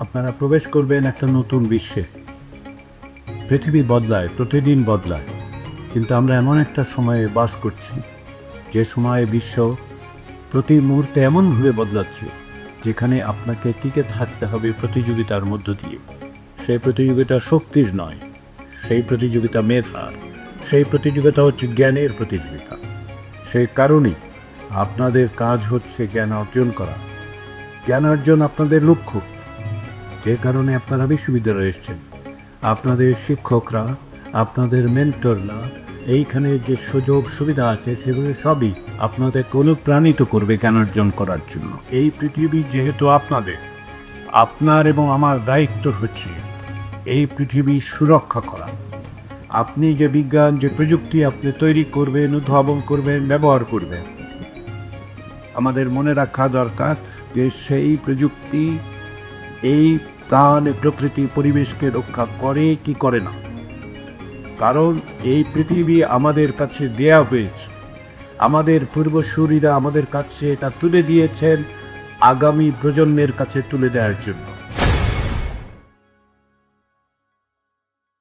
আপনারা প্রবেশ করবেন একটা নতুন বিশ্বে। পৃথিবী বদলায়, প্রতিদিন বদলায়। কিন্তু আমরা এমন একটা সময়ে বাস করছি, যে সময়ে বিশ্ব প্রতি মুহূর্তে এমনভাবে বদলাচ্ছে, যেখানে আপনাকে টিকে থাকতে হবে প্রতিযোগিতার মধ্য দিয়ে। সেই প্রতিযোগিতা শক্তির নয়, সেই প্রতিযোগিতা মেধার, সেই প্রতিযোগিতা হচ্ছে জ্ঞানের প্রতিযোগিতা। সেই কারণেই আপনাদের কাজ হচ্ছে জ্ঞান অর্জন করা। জ্ঞান অর্জন আপনাদের লক্ষ্য। যে কারণে আপনারা বিশ্ববিদ্যালয়ে এসছেন? আপনাদের শিক্ষকরা, আপনাদের মেন্টররা, এইখানে যে সুযোগ সুবিধা আছে সেগুলো সবই আপনাদেরকে অনুপ্রাণিত করবে জ্ঞান অর্জন করার জন্য। এই পৃথিবী যেহেতু আপনাদের, আপনার এবং আমার দায়িত্ব হচ্ছে এই পৃথিবী সুরক্ষা করা। আপনি যে বিজ্ঞান, যে প্রযুক্তি আপনি তৈরি করবেন, উদ্ভাবন করবেন, ব্যবহার করবেন, আমাদের মনে রাখা দরকার যে সেই প্রযুক্তি এই প্রাণ প্রকৃতি পরিবেশকে রক্ষা করে কি করে না? কারণ এই পৃথিবী আমাদের কাছে দেয়া হয়েছে। আমাদের পূর্বসূরীরা আমাদের কাছে এটা তুলে দিয়েছেন আগামী প্রজন্মের কাছে তুলে দেওয়ার জন্য।